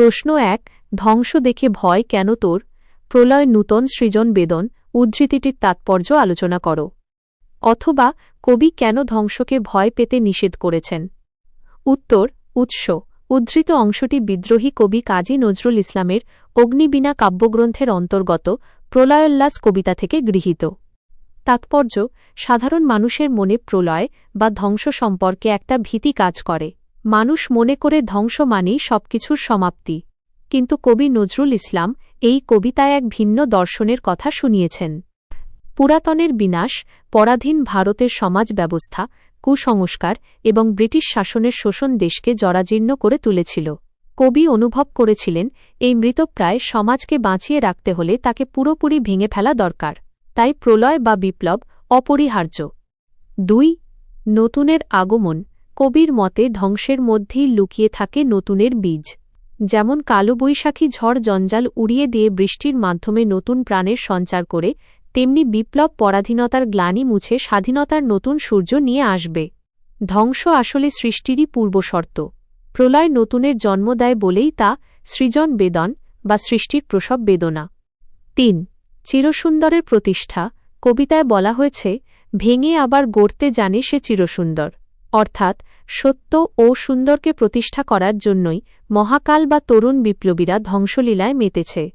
প্রশ্ন এক, ধ্বংস দেখে ভয় কেন তোর? প্রলয় নূতন সৃজন বেদন, উদ্ধৃতিটির তাৎপর্য আলোচনা করো। অথবা, কবি কেন ধ্বংসকে ভয় পেতে নিষেধ করেছেন? উত্তর, উৎস। উদ্ধৃত অংশটি বিদ্রোহী কবি কাজী নজরুল ইসলামের অগ্নিবীণা কাব্যগ্রন্থের অন্তর্গত প্রলয়োল্লাস কবিতা থেকে গৃহীত। তাৎপর্য, সাধারণ মানুষের মনে প্রলয় বা ধ্বংস সম্পর্কে একটা ভীতি কাজ করে। মানুষ মনে করে ধ্বংস মানেই সবকিছুর সমাপ্তি। কিন্তু কবি নজরুল ইসলাম এই কবিতায় এক ভিন্ন দর্শনের কথা শুনিয়েছেন। পুরাতনের বিনাশ, পরাধীন ভারতের সমাজ ব্যবস্থা, কুসংস্কার এবং ব্রিটিশ শাসনের শোষণ দেশকে জরাজীর্ণ করে তুলেছিল। কবি অনুভব করেছিলেন, এই মৃতপ্রায় সমাজকে বাঁচিয়ে রাখতে হলে তাকে পুরোপুরি ভেঙে ফেলা দরকার। তাই প্রলয় বা বিপ্লব অপরিহার্য। দুই, নতুনের আগমন। কবির মতে ধ্বংসের মধ্যেই লুকিয়ে থাকে নতুনের বীজ। যেমন কালবৈশাখী ঝড় জঞ্জাল উড়িয়ে দিয়ে বৃষ্টির মাধ্যমে নতুন প্রাণের সঞ্চার করে, তেমনি বিপ্লব পরাধীনতার গ্লানি মুছে স্বাধীনতার নতুন সূর্য নিয়ে আসবে। ধ্বংস আসলে সৃষ্টিরই পূর্বশর্ত। প্রলয় নতুনের জন্ম দেয় বলেই তা সৃজন বেদন বা সৃষ্টির প্রসব বেদনা। তিন, চিরসুন্দরের প্রতিষ্ঠা। কবিতায় বলা হয়েছে, ভেঙে আবার গড়তে জানে সে চিরসুন্দর। অর্থাৎ সত্য ও সুন্দরকে প্রতিষ্ঠা করার জন্যই মহাকাল বা তরুণ বিপ্লবীরা ধ্বংসলীলায় মেতেছে।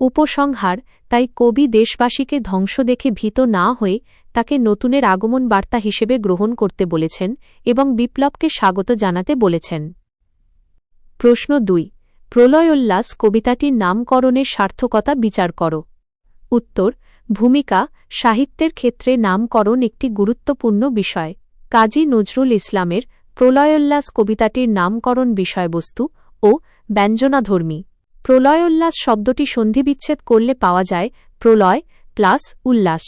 উপসংহার, তাই কবি দেশবাসীকে ধ্বংস দেখে ভীত না হয়ে তাকে নতুনের আগমন বার্তা হিসেবে গ্রহণ করতে বলেছেন এবং বিপ্লবকে স্বাগত জানাতে বলেছেন। প্রশ্ন দুই, প্রলয়োল্লাস কবিতাটির নামকরণের সার্থকতা বিচার কর। উত্তর, ভূমিকা, সাহিত্যের ক্ষেত্রে নামকরণ একটি গুরুত্বপূর্ণ বিষয়। কাজী নজরুল ইসলামের প্রলয়োল্লাস কবিতাটির নামকরণ বিষয়বস্তু ও ব্যঞ্জনাধর্মী। প্রলয়োল্লাস শব্দটি সন্ধিবিচ্ছেদ করলে পাওয়া যায় প্রলয় প্লাস উল্লাস,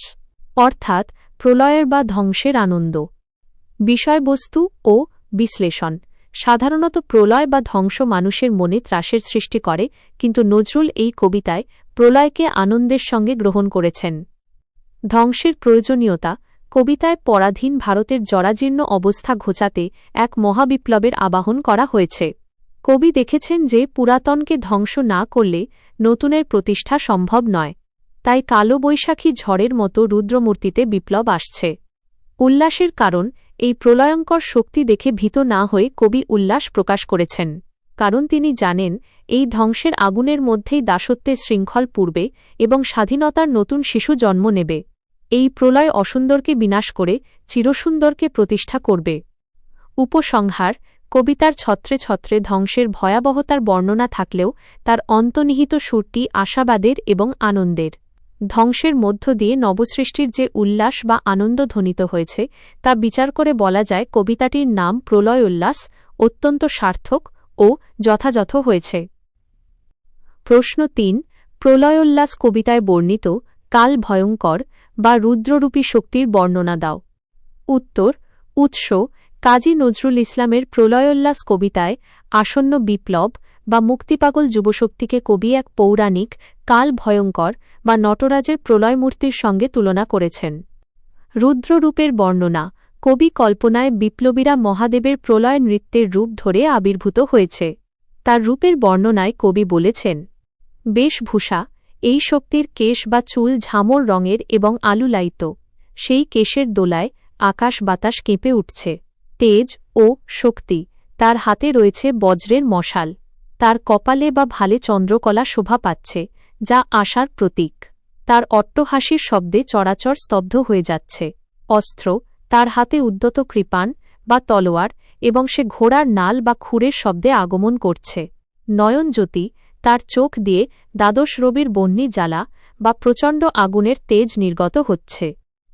অর্থাৎ প্রলয়ের বা ধ্বংসের আনন্দ। বিষয়বস্তু ও বিশ্লেষণ। সাধারণত প্রলয় বা ধ্বংস মানুষের মনে ত্রাসের সৃষ্টি করে, কিন্তু নজরুল এই কবিতায় প্রলয়কে আনন্দের সঙ্গে গ্রহণ করেছেন। ধ্বংসের প্রয়োজনীয়তা কবিতায় পরাধীন ভারতের জরাজীর্ণ অবস্থা ঘোচাতে এক মহাবিপ্লবের আবাহন করা হয়েছে। কবি দেখেছেন যে পুরাতনকে ধ্বংস না করলে নতুনের প্রতিষ্ঠা সম্ভব নয়। তাই কালো বৈশাখী ঝড়ের মতো রুদ্রমূর্তিতে বিপ্লব আসছে। উল্লাসের কারণ এই প্রলয়ঙ্কর শক্তি দেখে ভীত না হয়ে কবি উল্লাস প্রকাশ করেছেন। কারণ তিনি জানেন, এই ধ্বংসের আগুনের মধ্যেই দাসত্বের শৃঙ্খল পূর্বে এবং স্বাধীনতার নতুন শিশু জন্ম নেবে। এই প্রলয় অসুন্দরকে বিনাশ করে চিরসুন্দরকে প্রতিষ্ঠা করবে। উপসংহার, কবিতার ছত্রে ছত্রে ধ্বংসের ভয়াবহতার বর্ণনা থাকলেও তার অন্তর্নিহিত সুরটি আশাবাদের এবং আনন্দের। ধ্বংসের মধ্য দিয়ে নবসৃষ্টির যে উল্লাস বা আনন্দ ধ্বনিত হয়েছে, তা বিচার করে বলা যায় কবিতাটির নাম প্রলয় উল্লাস অত্যন্ত সার্থক ও যথাযথ হয়েছে। প্রশ্ন তিন, প্রলয়োল্লাস কবিতায় বর্ণিত কাল ভয়ঙ্কর বা রুদ্ররূপী শক্তির বর্ণনা দাও। উত্তর, উৎস, কাজী নজরুল ইসলামের প্রলয়োল্লাস কবিতায় আসন্ন বিপ্লব বা মুক্তিপাগল যুবশক্তিকে কবি এক পৌরাণিক, কাল ভয়ঙ্কর বা নটরাজের প্রলয়মূর্তির সঙ্গে তুলনা করেছেন। রুদ্ররূপের বর্ণনা, কবি কল্পনায় বিপ্লবীরা মহাদেবের প্রলয় নৃত্যের রূপ ধরে আবির্ভূত হয়েছে। তার রূপের বর্ণনায় কবি বলেছেন, বেশভূষা এই শক্তির কেশ বা চুল ঝামর রঙের এবং আলুলায়িত। সেই কেশের দোলায় আকাশ বাতাস কেঁপে উঠছে। তেজ ও শক্তি, তার হাতে রয়েছে বজ্রের মশাল। তার কপালে বা ভালে চন্দ্রকলা শোভা পাচ্ছে, যা আশার প্রতীক। তার অট্টহাসির শব্দে চরাচর স্তব্ধ হয়ে যাচ্ছে। অস্ত্র, তার হাতে উদ্যত কৃপান বা তলোয়ার এবং সে ঘোড়ার নাল বা খুরের শব্দে আগমন করছে। নয়নজ্যোতি তার চোখ দিয়ে দ্বাদশ রবির বন্যি জ্বালা বা প্রচণ্ড আগুনের তেজ নির্গত হচ্ছে।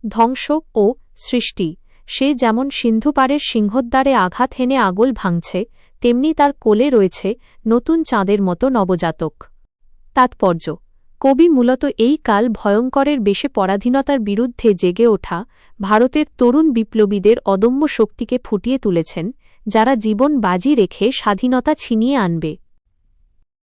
ধ্বংস ও সৃষ্টি। সে যেমন সিন্ধুপাড়ের সিংহদ্বারে আঘাত হেনে আগল ভাঙছে, তেমনি তার কোলে রয়েছে নতুন চাঁদের মতো নবজাতক। তাৎপর্য। কবি মূলত এই কাল ভয়ঙ্করের বেশে পরাধীনতার বিরুদ্ধে জেগে ওঠা ভারতের তরুণ বিপ্লবীদের অদম্য শক্তিকে ফুটিয়ে তুলেছেন, যারা জীবন বাজি রেখে স্বাধীনতা ছিনিয়ে আনবে।